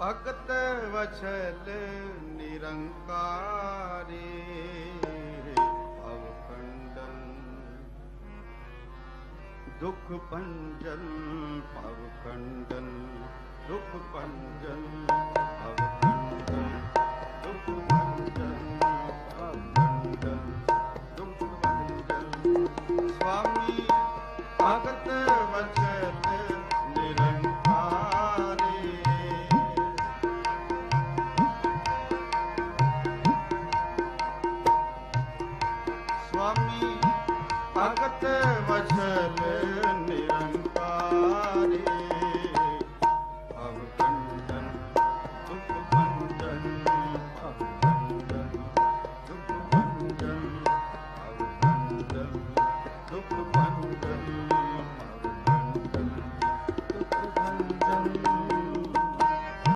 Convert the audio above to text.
ਭਗਤ ਵਛਲ ਨਿਰੰਕਾਰੀ, ਭਵ ਖੰਡਨ। ਦੁਖ ਪੰਜਨ ਭਵ ਦੁਖ ਪੰਜਨ ਭਵ ਦੁਖ ਪੰਜਨ ਭਵ ਦੁਖ ਪੰਜਨ ਸੁਆਮੀ ਭਗਤ ਵਚਨ ਭਗਤ ਵਸਲ ਨਿਰੰਕਾਰੀ। ਅਵਕੰਡਨ ਦੁਖ ਬੰਧਨ ਅਵਕੰਡਨ ਦੁਖ ਬੰਧਨ ਅਵਕੰਡਨ ਦੁਖ ਬੰਧਨ